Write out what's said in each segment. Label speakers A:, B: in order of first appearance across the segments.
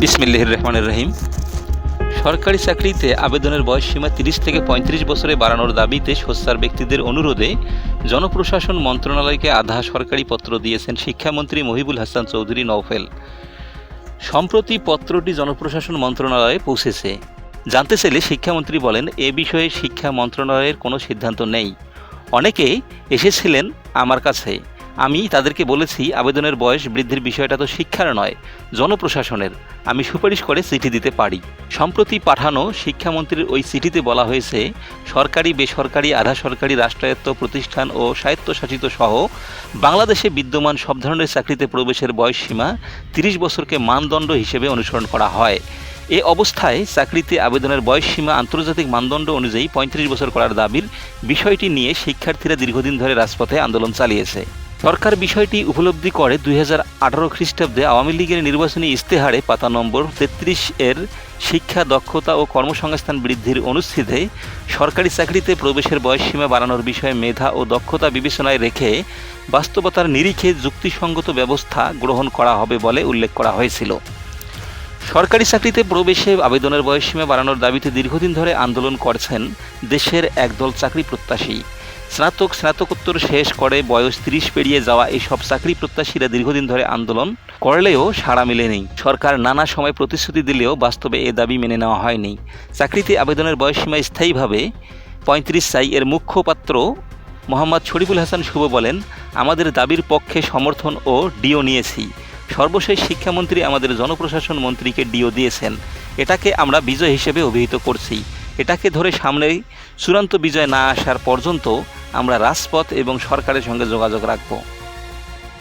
A: বিসমিল্লাহির রহমানির রহিম। সরকারি চাকরিতে আবেদনের বয়স সীমা তিরিশ থেকে পঁয়ত্রিশ বছরে বাড়ানোর দাবিতে সোচ্চার ব্যক্তিদের অনুরোধে জনপ্রশাসন মন্ত্রণালয়কে আধা সরকারি পত্র দিয়েছেন শিক্ষামন্ত্রী মহিবুল হাসান চৌধুরী নওফেল। সম্প্রতি পত্রটি জনপ্রশাসন মন্ত্রণালয়ে পৌঁছেছে। জানতে চাইলে শিক্ষামন্ত্রী বলেন, এ বিষয়ে শিক্ষা মন্ত্রণালয়ের কোনো সিদ্ধান্ত নেই। অনেকেই এসেছিলেন আমার কাছে। আমি তাদেরকে বলেছি, আবেদনের বয়স বৃদ্ধির বিষয়টা তো শিক্ষার নয়, জনপ্রশাসনের। আমি সুপারিশ করে চিঠি দিতে পারি। সম্প্রতি পাঠানো শিক্ষামন্ত্রীর ওই চিঠিতে বলা হয়েছে, সরকারি, বেসরকারি, আধা সরকারি রাষ্ট্রায়ত্ত প্রতিষ্ঠান ও স্বায়ত্তশাসিত সহ বাংলাদেশে বিদ্যমান সব ধরনের চাকরিতে প্রবেশের বয়স সীমা তিরিশ বছরকে মানদণ্ড হিসেবে অনুসরণ করা হয়। এ অবস্থায় চাকরিতে আবেদনের বয়স সীমা আন্তর্জাতিক মানদণ্ড অনুযায়ী পঁয়ত্রিশ বছর করার দাবির বিষয়টি নিয়ে শিক্ষার্থীরা দীর্ঘদিন ধরে রাজপথে আন্দোলন চালিয়েছে। সরকার বিষয়টি উপলব্ধি করে দুই হাজার আঠারো খ্রিস্টাব্দে আওয়ামী লীগের নির্বাচনী ইস্তেহারে পাতা নম্বর তেত্রিশ এর শিক্ষা দক্ষতা ও কর্মসংস্থান বৃদ্ধির অনুষ্ঠিতে সরকারি চাকরিতে প্রবেশের বয়সসীমা বাড়ানোর বিষয়ে মেধা ও দক্ষতা বিবেচনায় রেখে বাস্তবতার নিরিখে যুক্তিসঙ্গত ব্যবস্থা গ্রহণ করা হবে বলে উল্লেখ করা হয়েছিল। সরকারি চাকরিতে প্রবেশে আবেদনের বয়সসীমা বাড়ানোর দাবিতে দীর্ঘদিন ধরে আন্দোলন করছেন দেশের একদল চাকরি প্রত্যাশী। স্নাতক, স্নাতকোত্তর শেষ করে বয়স তিরিশ পেরিয়ে যাওয়া এইসব চাকরি প্রত্যাশীরা দীর্ঘদিন ধরে আন্দোলন করলেও সাড়া মেলেনি। সরকার নানা সময় প্রতিশ্রুতি দিলেও বাস্তবে এ দাবি মেনে নেওয়া হয়নি। চাকরিতে আবেদনের বয়সসীমা স্থায়ীভাবে পঁয়ত্রিশ সাই এর মুখ্যপাত্র মোহাম্মদ শরীফুল হাসান শুভ বলেন, আমাদের দাবির পক্ষে সমর্থন ও ডিও নিয়েছি। সর্বশেষ শিক্ষামন্ত্রী আমাদের জনপ্রশাসন মন্ত্রীকে ডিও দিয়েছেন। এটাকে আমরা বিজয় হিসেবে অভিহিত করছি। এটাকে ধরে সামনেই চূড়ান্ত বিজয় না আসার পর্যন্ত আমরা রাজপথ এবং সরকারের সঙ্গে যোগাযোগ রাখব।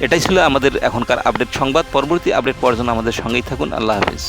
A: এটাই ছিল আমাদের এখনকার আপডেট সংবাদ। পরবর্তী আপডেট পর্যন্ত আমাদের সঙ্গেই থাকুন। আল্লাহ হাফিজ।